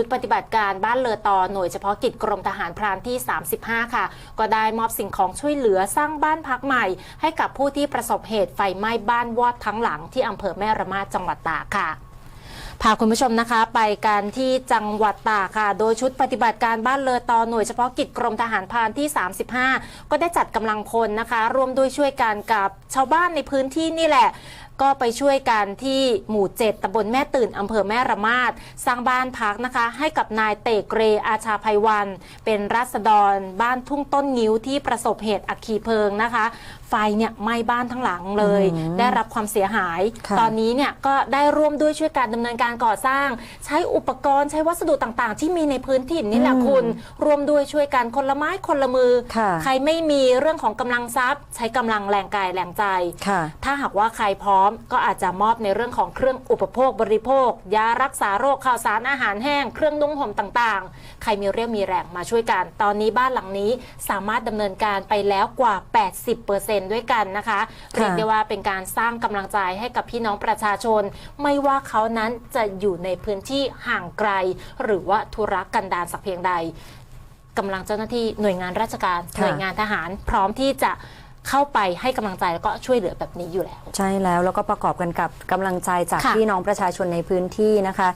ชุดปฏิบัติการบ้านเลอตอหน่วยเฉพาะกิจกรมทหารพรานที่ 35 ค่ะ ก็ได้มอบสิ่งของช่วยเหลือสร้างบ้านพักใหม่ ให้กับผู้ที่ประสบเหตุไฟไหม้บ้านวอดทั้งหลังที่อำเภอแม่ระมาดจังหวัดตากค่ะพาคุณผู้ชมนะคะไปกันที่จังหวัดตากค่ะ โดยชุดปฏิบัติการบ้านเลอตอหน่วยเฉพาะกิจกรมทหารพรานที่ 35 ก็ได้จัดกำลังพลนะคะ ร่วมด้วยช่วยกันกับชาวบ้านในพื้นที่นี่แหละ ก็ไปช่วยกันที่หมู่ 7ตำบลแม่ตื่นอำเภอแม่ระมาดสร้างบ้านพักนะคะ ให้กับนายเตเกรอาชาภัยวัน เป็นรัษฎรบ้านทุ่งต้นงิ้วที่ประสบเหตุอัคคีเพลิงนะคะ ไฟเนี่ยไหม้บ้านทั้งหลังเลย ได้รับความเสียหายค่ะตอนนี้เนี่ยก็ได้ร่วมด้วยช่วยการดำเนินการก่อสร้าง ใช้อุปกรณ์ใช้วัสดุต่างๆ ที่มีในพื้นถิ่นนี่แหละคุณร่วมด้วยช่วยกันคนละไม้คนละมือค่ะใครไม่มีเรื่องของกำลังทรัพย์ ใช้กำลังแรงกายแรงใจค่ะถ้าหากว่าใครพร้อมก็อาจจะมอบในเรื่องของเครื่องอุปโภคบริโภค ยารักษาโรคข่าวสารอาหารแห้ง เครื่องนุ่งห่มต่างๆ ใครมีเรี่ยวมีแรงมาช่วยกัน ตอนนี้บ้านหลังนี้สามารถดำเนินการไปแล้วกว่า 80%ด้วยกันนะคะเรียกได้ว่าเป็นการสร้างกำลังใจให้กับพี่น้องประชาชน ไม่ว่าเขานั้นจะอยู่ในพื้นที่ห่างไกล หรือว่าธุรกันดารสักเพียงใดกำลังเจ้าหน้าที่หน่วยงานราชการค่ะหน่วยงานทหาร พร้อมที่จะ เข้าไปให้กำลังใจแล้วก็ช่วยเหลือแบบนี้อยู่แล้ว ใช่แล้วแล้วก็ประกอบกันกับกำลังใจจากค่ะพี่น้องประชาชนในพื้นที่นะคะ